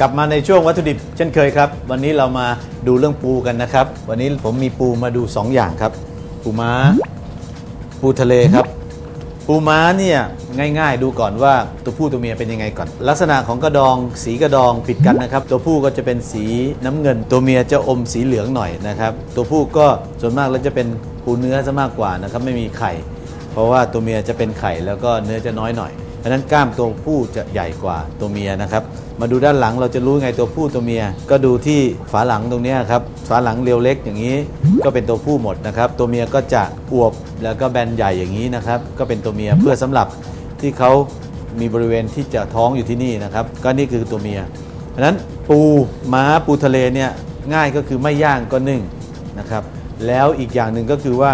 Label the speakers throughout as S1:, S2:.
S1: กลับมาในช่วงวัตถุดิบเช่นเคยครับ วันนี้เรามาดูเรื่องปูกันนะครับ วันนี้ผมมีปูมาดู 2 อย่างครับ ปูม้า ปูทะเลครับ ปูม้าเนี่ยง่ายๆ ดูก่อนว่าตัวผู้ตัวเมียเป็นยังไงก่อน ลักษณะของกระดองสีกระดองผิดกันนะครับ ตัวผู้ก็จะเป็นสีน้ำเงิน ตัวเมียจะอมสีเหลืองหน่อยนะครับ ตัวผู้ก็ส่วนมากแล้วจะเป็นปูเนื้อซะมากกว่านะครับไม่มีไข่ เพราะว่าตัวเมียจะเป็นไข่แล้วก็เนื้อจะน้อยหน่อย เพราะนั้นกล้ามตัวผู้จะใหญ่กว่าตัวเมียนะครับ มาดูด้านหลังเราจะรู้ไงตัวผู้ตัวเมีย ก็ดูที่ฝาหลังตรงนี้ครับฝาหลังเรียวเล็กอย่างนี้ก็เป็นตัวผู้หมดนะครับ ตัวเมียก็จะอวบแล้วก็แบนใหญ่อย่างนี้นะครับ ก็เป็นตัวเมียเพื่อสำหรับที่เขามีบริเวณที่จะท้องอยู่ที่นี่นะครับ ก็นี่คือตัวเมียเพราะฉะนั้นปูม้าปูทะเลเนี่ยง่ายก็คือไม่ย่างก็นึ่งนะครับ แล้วอีกอย่างหนึ่งก็คือว่า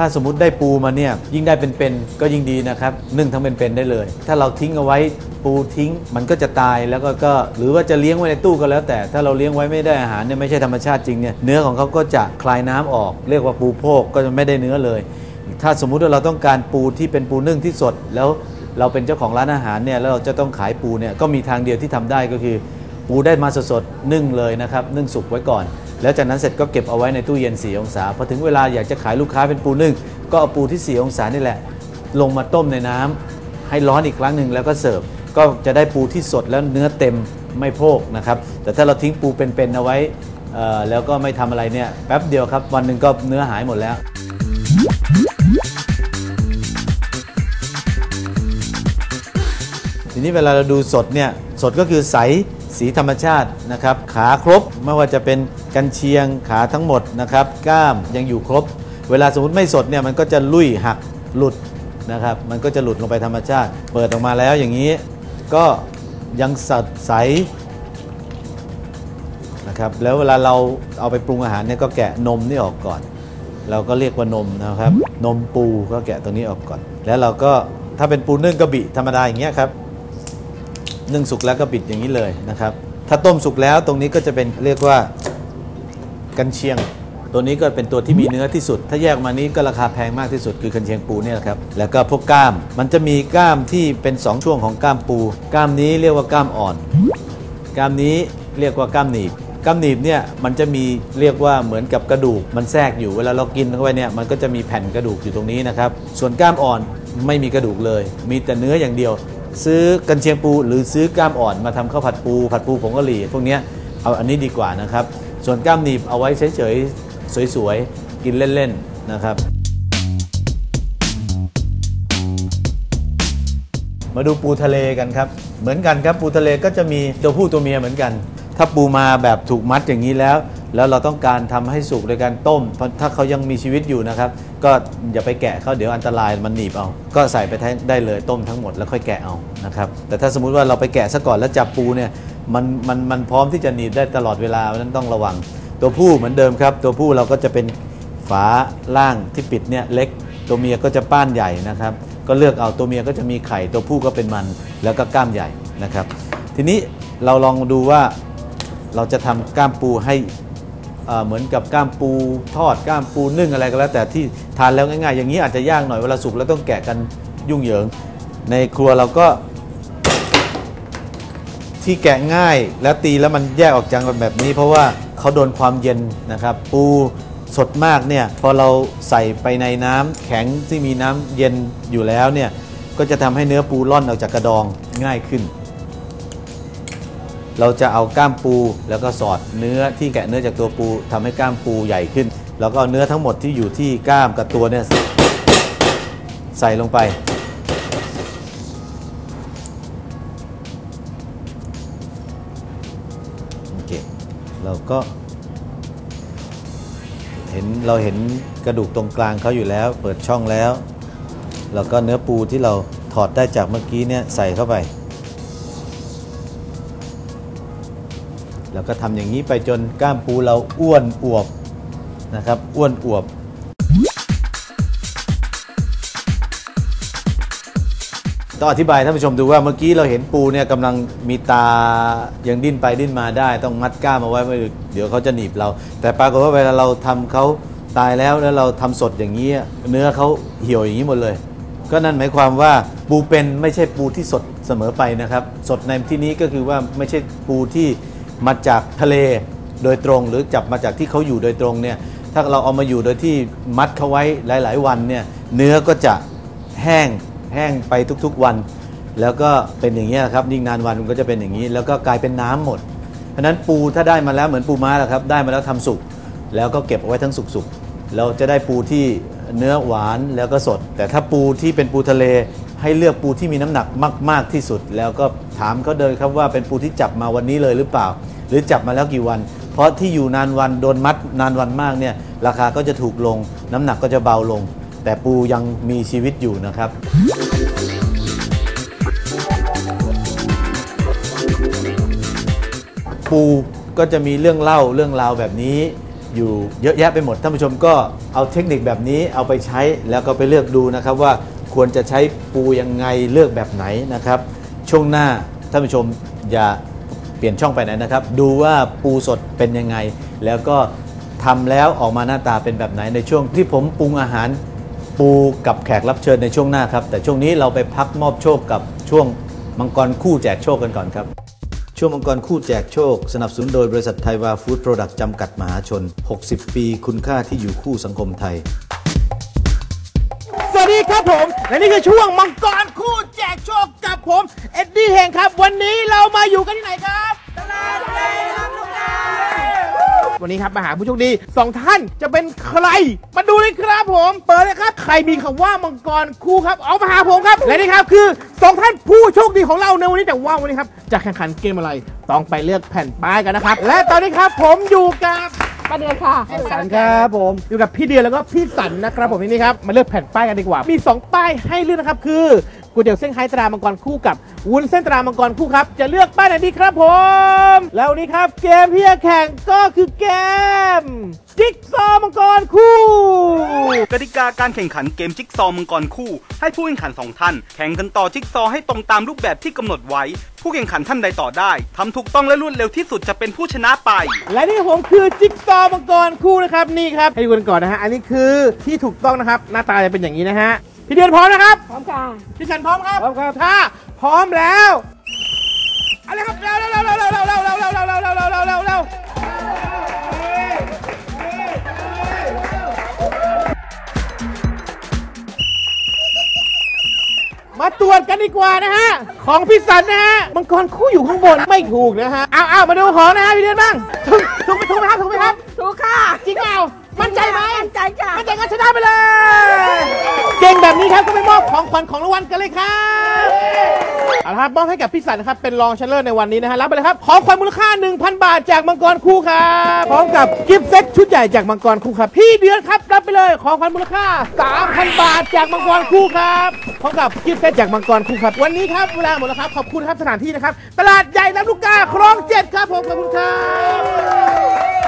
S1: ถ้าสมมติได้ปูมาเนี่ยยิ่งได้เป็นๆก็ยิ่งดีนะครับนึ่งทั้งเป็นๆได้เลย ถ้าเราทิ้งเอาไว้ปูทิ้งมันก็จะตายแล้วก็ก็หรือว่าจะเลี้ยงไว้ในตู้ก็แล้ว แต่ถ้าเราเลี้ยงไว้ไม่ได้อาหารเนี่ยไม่ใช่ธรรมชาติจริงเนี่ยเนื้อของเขาก็จะคลายน้ำออก เรียกว่าปูโพกก็จะไม่ได้เนื้อเลย ถ้าสมมุติว่าเราต้องการปูที่เป็นปูนึ่งที่สด แล้วเราเป็นเจ้าของร้านอาหารเนี่ยแล้วเราจะต้องขายปูเนี่ยก็มีทางเดียวที่ทำได้ก็คือ ปูได้มาสดๆนึ่งเลยนะครับนึ่งสุกไว้ก่อน แล้วจากนั้นเสร็จก็เก็บเอาไว้ในตู้เย็น 4 องศาพอถึงเวลาอยากจะขายลูกค้าเป็นปูนึ่งก็เอาปูที่ 4 องศานี่แหละ ลงมาต้มในน้ำให้ร้อนอีกครั้งหนึ่งแล้วก็เสิร์ฟก็จะได้ปูที่สดแล้วเนื้อเต็มไม่โพกนะครับแต่ถ้าเราทิ้งปูเป็นๆเอาไว้อ่อแล้วก็ไม่ทำอะไรเนี่ยแป๊บเดียวครับวันหนึ่งก็เนื้อหายหมดแล้วทีนี้เวลาเราดูสดเนี่ยสดก็คือใสสีธรรมชาตินะครับขาครบไม่ว่าจะเป็น กันเชียงขาทั้งหมดนะครับกล้ามยังอยู่ครบ เวลาสมมติไม่สดเนี่ยมันก็จะลุยหักหลุดนะครับ มันก็จะหลุดลงไปธรรมชาติ เปิดออกมาแล้วอย่างนี้ก็ยังสดใสนะครับแล้วเวลาเราเอาไปปรุงอาหารเนี่ยก็แกะนมนี่ออกก่อน เราก็เรียกว่านมนะครับ นมปูก็แกะตรงนี้ออกก่อน แล้วเราก็ถ้าเป็นปูนึ่งก็บิธรรมดาอย่างเงี้ยครับนึ่งสุกแล้วก็บิดอย่างนี้เลยนะครับ ถ้าต้มสุกแล้วตรงนี้ก็จะเป็นเรียกว่า กันเชียง ตัวนี้ก็เป็นตัวที่มีเนื้อที่สุด ถ้าแยกมานี้ก็ราคาแพงมากที่สุดคือกันเชียงปูเนี่ยครับ แล้วก็พวกกล้าม มันจะมีกล้ามที่เป็น 2 ช่วงของกล้ามปูกล้ามนี้เรียกว่ากล้ามอ่อนกล้ามนี้เรียกว่ากล้ามหนีบกล้ามหนีบเนี่ยมันจะมีเรียกว่าเหมือนกับกระดูกมันแทรกอยู่เวลาเรากินเข้าไปเนี่ยมันก็จะมีแผ่นกระดูกอยู่ตรงนี้นะครับส่วนกล้ามอ่อนไม่มีกระดูกเลย มีแต่เนื้ออย่างเดียว ซื้อกันเชียงปูหรือซื้อกล้ามอ่อนมาทำข้าวผัดปู ผัดปูผงกะหรี่พวกนี้เอาอันนี้ดีกว่านะครับ ส่วนกล้ามหนีบเอาไว้เฉยๆ สวยๆ กินเล่นๆ นะครับ มาดูปูทะเลกันครับ เหมือนกันครับปูทะเลก็จะมีตัวผู้ตัวเมียเหมือนกัน ถ้าปูมาแบบถูกมัดอย่างนี้แล้ว แล้วเราต้องการทำให้สุกโดยการต้มเพราะถ้าเขายังมีชีวิตอยู่นะครับ ก็อย่าไปแกะเขาเดี๋ยวอันตรายมันหนีบเอา ก็ใส่ไปได้เลยต้มทั้งหมดแล้วค่อยแกะเอานะครับ แต่ถ้าสมมุติว่าเราไปแกะซะก่อนแล้วจับปูเนี่ย มันมันมันพร้อมที่จะหนีบได้ตลอดเวลาเพราะนั้นต้องระวัง ตัวผู้เหมือนเดิมครับ ตัวผู้เราก็จะเป็นฝาล่างที่ปิดเนี่ยเล็ก ตัวเมียก็จะป้านใหญ่นะครับ ก็เลือกเอาตัวเมียก็จะมีไข่ ตัวผู้ก็เป็นมันแล้วก็กล้ามใหญ่นะครับ ทีนี้เราลองดูว่าเราจะทำกล้ามปูให้เอ่อเหมือนกับกล้ามปูทอดกล้ามปูนึ่งอะไรก็แล้ว แต่ที่ทานแล้วง่ายๆ อย่างนี้อาจจะยากหน่อยเวลาสุกแล้วต้องแกะกันยุ่งเหยิง ในครัวเราก็ ที่แกะง่ายแล้วตีแล้วมันแยกออกจากกันแบบนี้ เพราะว่าเขาโดนความเย็นนะครับ ปูสดมากเนี่ยพอเราใส่ไปในน้ำแข็งที่มีน้ำเย็นอยู่แล้วเนี่ยก็จะทำให้เนื้อปูร่อนออกจากกระดองง่ายขึ้น เราจะเอาก้ามปูแล้วก็สอดเนื้อที่แกะเนื้อจากตัวปูทำให้ก้ามปูใหญ่ขึ้น แล้วก็เอาเนื้อทั้งหมดที่อยู่ที่ก้ามกับตัวเนี่ยใส่ลงไป เราก็เห็นเราเห็นกระดูกตรงกลางเขาอยู่แล้ว เปิดช่องแล้ว แล้วก็เนื้อปูที่เราถอดได้จากเมื่อกี้เนี่ยใส่เข้าไป แล้วก็ทำอย่างนี้ไปจนกล้ามปูเราอ้วนอวบนะครับ อ้วนอวบ ต้องอธิบายท่านผู้ชมดูว่าเมื่อกี้เราเห็นปูเนี่ยกำลังมีตายังดิ้นไปดิ้นมาได้ ต้องมัดก้ามเอาไว้ไม่เดี๋ยวเขาจะหนีบเรา แต่ปรากฏว่าเวลาเราทำเขาตายแล้วแล้วเราทำสดอย่างนี้เนื้อเขาเหี่ยวอย่างนี้หมดเลย ก็นั่นหมายความว่าปูเป็นไม่ใช่ปูที่สดเสมอไปนะครับ สดในที่นี้ก็คือว่าไม่ใช่ปูที่มาจากทะเลโดยตรง หรือจับมาจากที่เขาอยู่โดยตรงเนี่ยถ้าเราเอามาอยู่โดยที่มัดเขาไว้หลาย ๆ วันเนี่ยเนื้อก็จะแห้ง แห้งไปทุกๆวัน แล้วก็เป็นอย่างนี้ครับยิ่งนานวันมันก็จะเป็นอย่างนี้ แล้วก็กลายเป็นน้ำหมด เพราะนั้นปูถ้าได้มาแล้วเหมือนปูม้าแหละครับได้มาแล้วทำสุกแล้วก็เก็บเอาไว้ทั้งสุกๆเราจะได้ปูที่เนื้อหวานแล้วก็สด แต่ถ้าปูที่เป็นปูทะเลให้เลือกปูที่มีน้ำหนักมาก ๆที่สุด แล้วก็ถามเขาเดินครับว่าเป็นปูที่จับมาวันนี้เลยหรือเปล่า หรือจับมาแล้วกี่วัน เพราะที่อยู่นานวันโดนมัดนานวันมากเนี่ยราคาก็จะถูกลง น้ำหนักก็จะเบาลง แต่ปูยังมีชีวิตอยู่นะครับปูก็จะมีเรื่องเล่าเรื่องราวแบบนี้ อยู่เยอะแยะไปหมดท่านผู้ชมก็เอาเทคนิคแบบนี้เอาไปใช้แล้วก็ไปเลือกดูนะครับว่าควรจะใช้ปูยังไงเลือกแบบไหนนะครับ ช่วงหน้าท่านผู้ชมอย่าเปลี่ยนช่องไปไหนนะครับ ดูว่าปูสดเป็นยังไง แล้วก็ทำแล้วออกมาหน้าตาเป็นแบบไหนในช่วงที่ผมปรุงอาหาร ปูกับแขกรับเชิญในช่วงหน้าครับ แต่ช่วงนี้เราไปพักมอบโชคกับช่วงมังกรคู่แจกโชคกันก่อนครับ ช่วงมังกรคู่แจกโชค สนับสนุนโดยบริษัทไทยวาฟู้ดโปรดักต์จำกัดมหาชน 60 ปีคุณค่าที่อยู่คู่สังคมไทย
S2: สวัสดีครับผม และนี่คือช่วงมังกรคู่แจกโชคกับผม เอ็ดดี้เฮงครับ วันนี้เรามาอยู่กันที่ไหนครับ วันนี้ครับมาหาผู้โชคดีสองท่านจะเป็นใคร มาดูเลยครับผม เปิดเลยครับ ใครมีคำว่ามังกรคู่ครับ เอามาหาผมครับ และนี่ครับคือสองท่านผู้โชคดีของเราในวันนี้แต่ว่าวันนี้ครับจะแข่งขันเกมอะไร ต้องไปเลือกแผ่นป้ายกันนะครับ และตอนนี้ครับผมอยู่กับ
S3: ประเดือนค่ะ
S2: สันครับผมอยู่กับพี่เดือนแล้วก็พี่สันนะครับผมที่นี่ครับมาเลือกแผ่นป้ายกันดีกว่า มี 2 ป้ายให้เลือกนะครับคือ ก๋วยเตี๋ยวเส้นไฮตรามังกรคู่กับวุ้นเส้นตรามังกรคู่ครับ จะเลือกป้ายไหนดีครับผม แล้ววันนี้ครับเกมที่จะแข่งก็คือเกมจิ๊กซอว์มังกรคู่
S4: กติกาการแข่งขันเกมจิ๊กซอว์มังกรคู่ ให้ผู้แข่งขันสองท่าน แข่งกันต่อจิ๊กซอว์ให้ตรงตามรูปแบบที่กำหนดไว้ ผู้แข่งขันท่านใดต่อได้ทำถูกต้องและรวดเร็วที่สุดจะเป็นผู้ชนะไป
S2: และนี่ผมคือจิ๊กซอว์มังกรคู่นะครับนี่ครับให้ดูกันก่อนนะฮะอันนี้คือที่ถูกต้องนะครับหน้าตาจะเป็นอย่างนี้นะฮะ พี่เดือนพร้อมนะครับ
S3: พร้อมค่ะ
S2: พี่สันพร้อมครับพร้อมครับถ้าพร้อมแล้วเอาเลยครับเร็วเร็วเร็วเร็วเร็วเร็วเร็วเร็วเร็วเร็วเร็วเร็วเร็วเร็วเร็วเร็วมาตรวจกันดีกว่านะฮะ ของพี่สันนะฮะมังกรคู่อยู่ข้างบนไม่ถูกนะฮะเอาเอามาดูของนะฮะพี่เดือนบ้างถูกถูกไหมถูกไหมครับถูกไหมครับ
S3: ถูกค่ะ
S2: จริงเปล่ามั่นใจไหม
S3: มั่นใจจ้ะ
S2: มั่นใจก็ชนะไปเลยเก่งแบบนี้ ครับก็ไปมอบของขวัญของรางวัลกันเลยครับเอาละครับมอบให้กับพี่สันนะครับเป็นรองชนะเลิศในวันนี้นะฮะรับไปเลยครับของขวัญมูลค่า 1,000 บาทจากมังกรคู่ครับพร้อมกับกิฟต์เซ็ตชุดใหญ่จากมังกรคู่ครับพี่เดือนครับรับไปเลยของขวัญมูลค่า 3,000 บาทจากมังกรคู่ครับพร้อมกับกิฟต์เซ็ตจากมังกรคู่ครับวันนี้ครับเวลาหมดแล้วครับขอบคุณครับสถานที่นะครับตลาดใหญ่ลำลูกกาคลองเจ็ดครับผมขอบคุณครับ